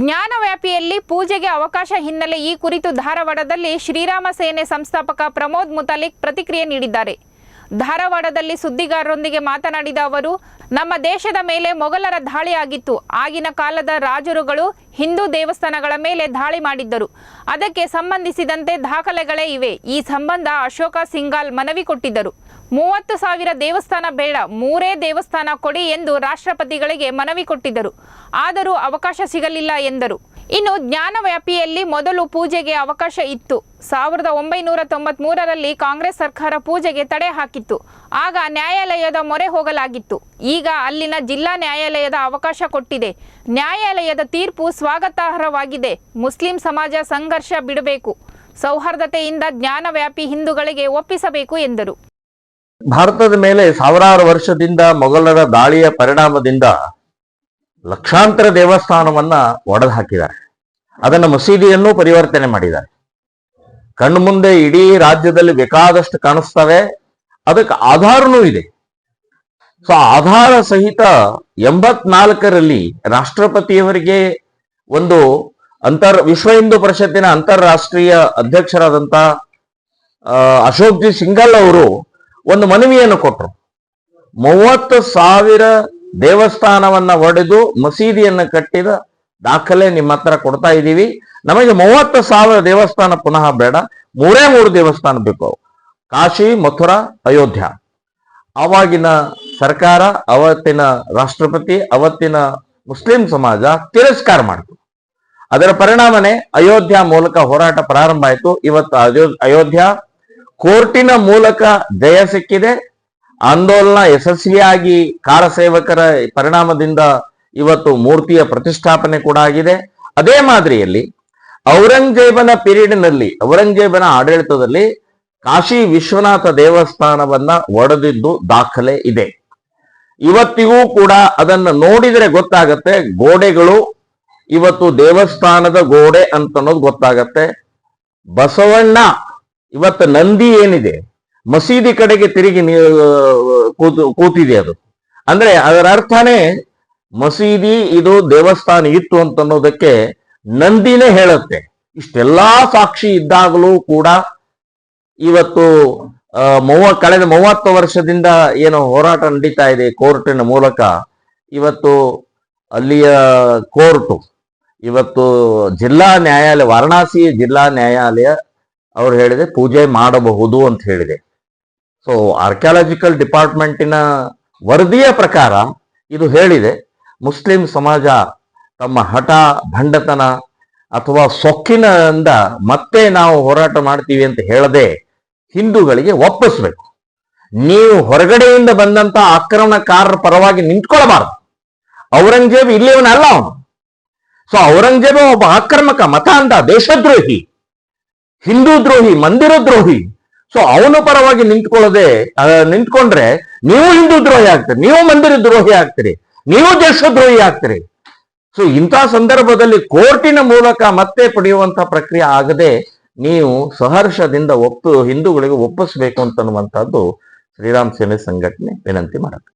ಜ್ಞಾನವ್ಯಾಪಿಯಲ್ಲಿ ಪೂಜೆಗೆ ಅವಕಾಶ ಹಿನ್ನೆಲೆ ಈ ಕುರಿತು ಧಾರವಾಡದಲ್ಲಿ ಶ್ರೀರಾಮ ಸೇನೆ ಸಂಸ್ಥಾಪಕ ಪ್ರಮೋದ್ ಮುತಾಲಿಕ್ ಪ್ರತಿಕ್ರಿಯೆ ನೀಡಿದ್ದಾರೆ. ಧಾರವಾಡದಲ್ಲಿ ಸುದ್ದಿಗಾರರೊಂದಿಗೆ ಮಾತನಾಡಿದ ಅವರು ನಮ್ಮ ದೇಶದ ಮೇಲೆ ಮೊಘಲರ ದಾಳಿಯಾಗಿತ್ತು. ಆಗಿನ ಕಾಲದ ರಾಜರುಗಳು ಹಿಂದೂ ದೇವಸ್ಥಾನಗಳ ಮೇಲೆ ದಾಳಿ ಮಾಡಿದ್ದರು. ಅದಕ್ಕೆ ಸಂಬಂಧಿಸಿದಂತೆ ದಾಖಲೆಗಳೇ ಇವೆ. ಈ ಸಂಬಂಧ ಅಶೋಕ ಸಿಂಗಾಲ್ ಮನವಿ ಕೊಟ್ಟಿದ್ದರು. ಮೂವತ್ತು ಸಾವಿರ ದೇವಸ್ಥಾನ ಬೇಡ, ಮೂರೇ ದೇವಸ್ಥಾನ ಕೊಡಿ ಎಂದು ರಾಷ್ಟ್ರಪತಿಗಳಿಗೆ ಮನವಿ ಕೊಟ್ಟಿದ್ದರು. ಆದರೂ ಅವಕಾಶ ಸಿಗಲಿಲ್ಲ ಎಂದರು. ಇನ್ನು ಜ್ಞಾನವ್ಯಾಪಿಯಲ್ಲಿ ಮೊದಲು ಪೂಜೆಗೆ ಅವಕಾಶ ಇತ್ತು. ಸಾವಿರದ ಒಂಬೈನೂರ ತೊಂಬತ್ಮೂರರಲ್ಲಿ ಕಾಂಗ್ರೆಸ್ ಸರ್ಕಾರ ಪೂಜೆಗೆ ತಡೆ ಹಾಕಿತ್ತು. ಆಗ ನ್ಯಾಯಾಲಯದ ಮೊರೆ ಹೋಗಲಾಗಿತ್ತು. ಈಗ ಅಲ್ಲಿನ ಜಿಲ್ಲಾ ನ್ಯಾಯಾಲಯದ ಅವಕಾಶ ಕೊಟ್ಟಿದೆ. ನ್ಯಾಯಾಲಯದ ತೀರ್ಪು ಸ್ವಾಗತಾರ್ಹವಾಗಿದೆ. ಮುಸ್ಲಿಂ ಸಮಾಜ ಸಂಘರ್ಷ ಬಿಡಬೇಕು. ಸೌಹಾರ್ದತೆಯಿಂದ ಜ್ಞಾನವ್ಯಾಪಿ ಹಿಂದೂಗಳಿಗೆ ಒಪ್ಪಿಸಬೇಕು ಎಂದರು. ಭಾರತದ ಮೇಲೆ ಸಾವಿರಾರು ವರ್ಷದಿಂದ ಮೊಘಲರ ದಾಳಿಯ ಪರಿಣಾಮದಿಂದ ಲಕ್ಷಾಂತರ ದೇವಸ್ಥಾನವನ್ನ ಒಡೆದು ಹಾಕಿದ್ದಾರೆ. ಅದನ್ನ ಮಸೀದಿಯನ್ನು ಪರಿವರ್ತನೆ ಮಾಡಿದ್ದಾರೆ. ಕಣ್ಣು ಮುಂದೆ ಇಡೀ ರಾಜ್ಯದಲ್ಲಿ ಬೇಕಾದಷ್ಟು ಕಾಣಿಸ್ತವೆ. ಅದಕ್ಕೆ ಆಧಾರನೂ ಇದೆ. ಸೊ ಆಧಾರ ಸಹಿತ ಎಂಬತ್ನಾಲ್ಕರಲ್ಲಿ ರಾಷ್ಟ್ರಪತಿಯವರಿಗೆ ಒಂದು ಅಂತರ್, ವಿಶ್ವ ಹಿಂದೂ ಪರಿಷತ್ತಿನ ಅಂತಾರಾಷ್ಟ್ರೀಯ ಅಧ್ಯಕ್ಷರಾದಂತ ಅಶೋಕ್ ಜಿ ಸಿಂಗಲ್ ಅವರು ಒಂದು ಮನವಿಯನ್ನು ಕೊಟ್ಟರು ಮೂವತ್ತು ಸಾವಿರ ದೇವಸ್ಥಾನವನ್ನ ಒಡೆದು ಮಸೀದಿಯನ್ನು ಕಟ್ಟಿದ ದಾಖಲೆ ನಿಮ್ಮ ಹತ್ರ ಕೊಡ್ತಾ ಇದ್ದೀವಿ. ನಮಗೆ ಮೂವತ್ತು ಸಾವಿರ ದೇವಸ್ಥಾನ ಪುನಃ ಬೇಡ. ಮೂರೇ ಮೂರು ದೇವಸ್ಥಾನ ಬೇಕು. ಕಾಶಿ, ಮಥುರಾ, ಅಯೋಧ್ಯ. ಆವಾಗಿನ ಸರ್ಕಾರ, ಅವತ್ತಿನ ರಾಷ್ಟ್ರಪತಿ, ಅವತ್ತಿನ ಮುಸ್ಲಿಂ ಸಮಾಜ ತಿರಸ್ಕಾರ ಮಾಡಿತು. ಅದರ ಪರಿಣಾಮನೇ ಅಯೋಧ್ಯ ಮೂಲಕ ಹೋರಾಟ ಪ್ರಾರಂಭ ಆಯಿತು. ಇವತ್ತು ಅಯೋ- ಅಯೋಧ್ಯ ಕೋರ್ಟಿನ ಮೂಲಕ ಜಯ ಸಿಕ್ಕಿದೆ. ಆಂದೋಲನ ಯಶಸ್ವಿಯಾಗಿ ಕಾರಸೇವಕರ ಪರಿಣಾಮದಿಂದ ಇವತ್ತು ಮೂರ್ತಿಯ ಪ್ರತಿಷ್ಠಾಪನೆ ಕೂಡ ಆಗಿದೆ. ಅದೇ ಮಾದರಿಯಲ್ಲಿ ಔರಂಗಜೇಬನ ಪೀರಿಯಡ್ನಲ್ಲಿ, ಔರಂಗಜೇಬನ ಆಡಳಿತದಲ್ಲಿ ಕಾಶಿ ವಿಶ್ವನಾಥ ದೇವಸ್ಥಾನವನ್ನ ಒಡೆದಿದ್ದು ದಾಖಲೆ ಇದೆ. ಇವತ್ತಿಗೂ ಕೂಡ ಅದನ್ನು ನೋಡಿದರೆ ಗೊತ್ತಾಗತ್ತೆ, ಗೋಡೆಗಳು ಇವತ್ತು ದೇವಸ್ಥಾನದ ಗೋಡೆ ಅಂತ ಅನ್ನೋದು ಗೊತ್ತಾಗತ್ತೆ. ಬಸವಣ್ಣ, ಇವತ್ತು ನಂದಿ ಏನಿದೆ? ಮಸೀದಿ ಕಡೆಗೆ ತಿರುಗಿ ಕೂತು, ಕೂತಿದೆ ಅದು. ಅಂದ್ರೆ ಅದರ ಅರ್ಥನೇ ಮಸೀದಿ ಇದು ದೇವಸ್ಥಾನ ಇತ್ತು ಅಂತ ಅನ್ನೋದಕ್ಕೆ ನಂದಿನೇ ಹೇಳುತ್ತೆ. ಇಷ್ಟೆಲ್ಲಾ ಸಾಕ್ಷಿ ಇದ್ದಾಗಲೂ ಕೂಡ ಇವತ್ತು ಮೂವ, ಕಳೆದ ಮೂವತ್ತು ವರ್ಷದಿಂದ ಏನು ಹೋರಾಟ ನಡೀತಾ ಇದೆ ಕೋರ್ಟಿನ ಮೂಲಕ. ಇವತ್ತು ಅಲ್ಲಿಯ ಕೋರ್ಟು, ಇವತ್ತು ಜಿಲ್ಲಾ ನ್ಯಾಯಾಲಯ, ವಾರಣಾಸಿ ಜಿಲ್ಲಾ ನ್ಯಾಯಾಲಯ ಅವ್ರು ಹೇಳಿದೆ, ಪೂಜೆ ಮಾಡಬಹುದು ಅಂತ ಹೇಳಿದೆ. ಸೊ ಆರ್ಕಿಯಾಲಜಿಕಲ್ ಡಿಪಾರ್ಟ್ಮೆಂಟಿನ ವರದಿಯ ಪ್ರಕಾರ ಇದು ಹೇಳಿದೆ, ಮುಸ್ಲಿಂ ಸಮಾಜ ತಮ್ಮ ಹಠ, ಭಂಡತನ ಅಥವಾ ಸೊಕ್ಕಿನಿಂದ ಮತ್ತೆ ನಾವು ಹೋರಾಟ ಮಾಡ್ತೀವಿ ಅಂತ ಹೇಳದೆ ಹಿಂದೂಗಳಿಗೆ ಒಪ್ಪಿಸ್ಬೇಕು. ನೀವು ಹೊರಗಡೆಯಿಂದ ಬಂದಂತ ಆಕ್ರಮಣಕಾರರ ಪರವಾಗಿ ನಿಂತ್ಕೊಳ್ಬಾರ್ದು. ಔರಂಗಜೇಬ್ ಇಲ್ಲಿಯವನಲ್ಲ ಅವನು. ಸೊ ಔರಂಗಜೇಬ ಒಬ್ಬ ಆಕ್ರಮಕ ಮತ ಅಂದ ದೇಶದ್ರೋಹಿ ಹಿಂದೂ ದ್ರೋಹಿ ಮಂದಿರ ದ್ರೋಹಿ ಸೊ ಅವನ ಪರವಾಗಿ ನಿಂತ್ಕೊಳ್ಳದೆ ನಿಂತ್ಕೊಂಡ್ರೆ ನೀವು ಹಿಂದೂ ದ್ರೋಹಿ ಆಗ್ತೀರಿ, ನೀವು ಮಂದಿರ ದ್ರೋಹಿ ಆಗ್ತೀರಿ, ನೀವು ದೇಶ ದ್ರೋಹಿ ಆಗ್ತೀರಿ. ಸೊ ಇಂಥ ಸಂದರ್ಭದಲ್ಲಿ ಕೋರ್ಟಿನ ಮೂಲಕ ಮತ್ತೆ ಪಡೆಯುವಂತ ಪ್ರಕ್ರಿಯೆ ಆಗದೆ ನೀವು ಸಹರ್ಷದಿಂದ ಒಪ್ಪು, ಹಿಂದೂಗಳಿಗೆ ಒಪ್ಪಿಸ್ಬೇಕು ಅಂತನ್ನುವಂಥದ್ದು ಶ್ರೀರಾಮ್ ಸೇನೆ ಸಂಘಟನೆ ವಿನಂತಿ ಮಾಡುತ್ತೆ.